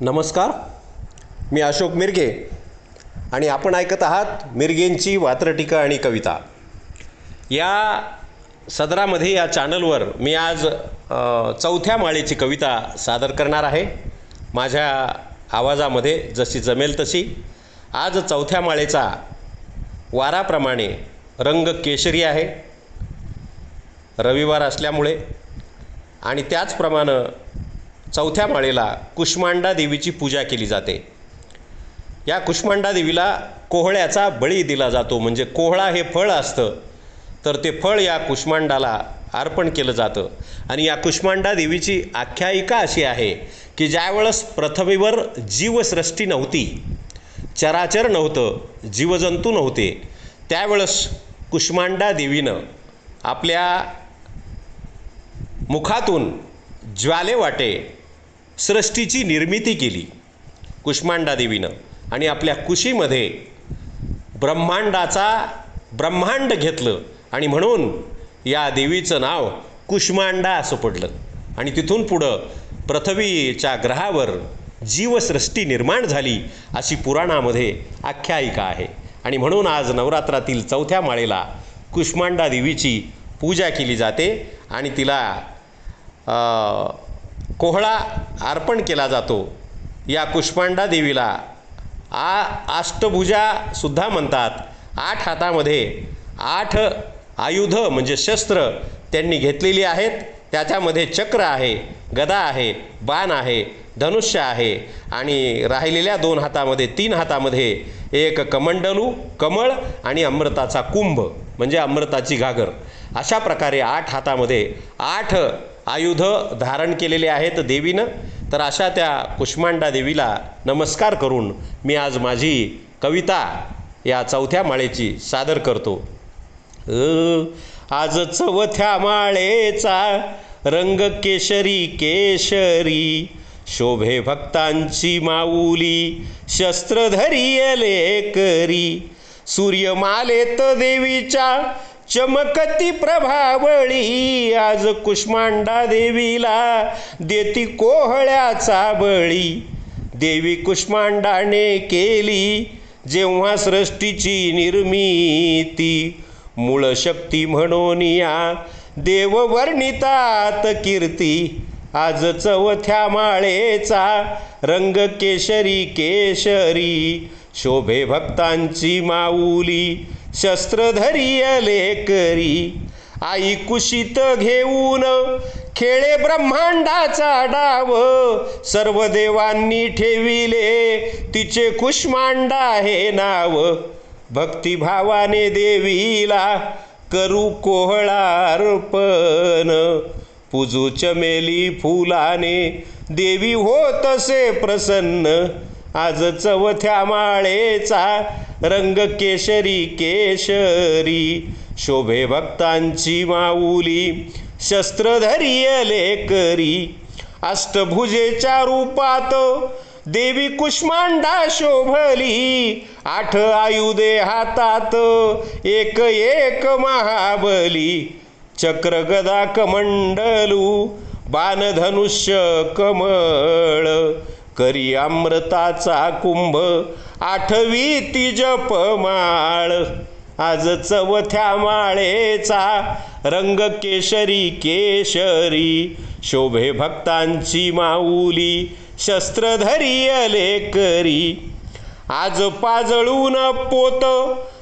नमस्कार. मी अशोक मिरगे आणि आपण ऐकत आहात मिरगेंची वात्रटीका आणि कविता. या सदरामध्ये या चॅनलवर मी आज चौथ्या माळेची कविता सादर करणार आहे. माझ्या आवाजामध्ये जशी जमेल तशी. आज चौथ्या माळेचा वाराप्रमाणे रंग केशरी आहे. रविवार असल्यामुळे आणि त्याचप्रमाणे चौथ्या माळेला कुष्मांडा देवीची पूजा केली जाते. या कुष्मांडा देवीला कोहळ्याचा बळी दिला जातो म्हणजे कोहळा हे फळ असतं तर ते फळ या कुष्मांडाला अर्पण केलं जातं. आणि या कुष्मांडा देवीची आख्यायिका अशी आहे की ज्यावेळेस पृथ्वीवर जीवसृष्टी नव्हती चराचर नव्हतं जीवजंतू नव्हते त्यावेळेस कुष्मांडा देवीनं आपल्या मुखातून ज्वालेवाटे सृष्टीची निर्मिती केली. कुष्मांडा देवीनं. आणि आपल्या कुशीमध्ये ब्रह्मांडाचा ब्रह्मांड घेतलं. आणि म्हणून या देवीचं नाव कुष्मांडा असं पडलं. आणि तिथून पुढं पृथ्वीच्या ग्रहावर जीवसृष्टी निर्माण झाली अशी पुराणामध्ये आख्यायिका आहे. आणि म्हणून आज नवरात्रातील चौथ्या माळेला कुष्मांडा देवीची पूजा केली जाते. आणि तिला कोहळा अर्पण केला जातो. या कुष्मांडा देवीला आ अष्टभुजासुद्धा म्हणतात. आठ हातामध्ये आठ आयुध म्हणजे शस्त्र त्यांनी घेतलेली आहेत. त्याच्यामध्ये चक्र आहे गदा आहे बाण आहे धनुष्य आहे आणि राहिलेल्या दोन हातामध्ये तीन हातामध्ये एक कमंडलू कमळ आणि अमृताचा कुंभ म्हणजे अमृताची घागर. अशा प्रकारे आठ हातामध्ये आठ आयुध धारण केलेले आहेत देवीनं. तर अशा त्या कुष्मांडा देवीला नमस्कार करून मी आज माझी कविता या चौथ्या माळेची सादर करतो. आज चौथ्या माळेचा रंग केशरी केशरी शोभे भक्तांची माऊली शस्त्रधरी करी सूर्यमालेत देवीच्या चमकती प्रभावळी आज कुष्मांडा देवीला देती कोहळ्याचा बळी. देवी कुष्मांडाने केली जेव्हा सृष्टीची निर्मिती. मूळ शक्ती म्हणून या देव वर्णितात कीर्ती. आज चौथ्या माळेचा रंग केशरी केशरी. शोभे भक्तांची माऊली शस्त्रधरियले लेकरी आई कुशीत घेऊन खेळे ब्रह्मांडाचा डाव. सर्व देवांनी ठेविले तिचे कुष्मांडा हे नाव. भक्तिभावाने देवीला करू कोहळार्पण. पूजू चमेली फुलाने देवी होत असे प्रसन्न. आज चवथ्या माळेचा रंग केशरी केशरी. शोभे भक्तांची माऊली शस्त्रधरियले लेकरी अष्टभुजेच्या रूपात देवी कुष्मांडा शोभली आठ आयुधे हातात एक एक महाबली. चक्र गदा कमंडलू बाणधनुष्य कमळ. करी अमृताचा कुंभ आठवी ती जपमाळ आज चवथ्या माळेचा रंग केशरी केशरी. शोभे भक्तांची माऊली शस्त्रधरियले करी आज पाजळून पोत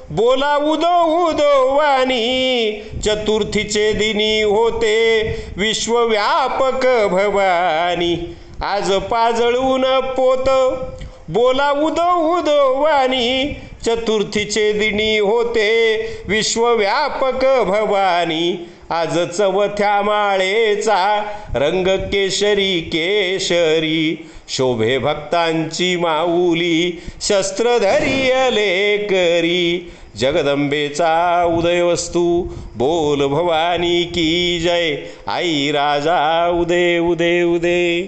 बोला उदो उदो वाणी. चतुर्थीचे दिनी होते विश्वव्यापक भवानी. आज पाजळून पोत. बोला उदो उदो वाणी चतुर्थीचे दिनी होते विश्वव्यापक भवानी. आज चवथ्या माळेचा रंग केशरी केशरी. शोभे भक्तांची माऊली शस्त्रधरियले करी जगदंबेचा उदयवस्तू बोल भवानी की जय. आई राजा उदय उदय उदय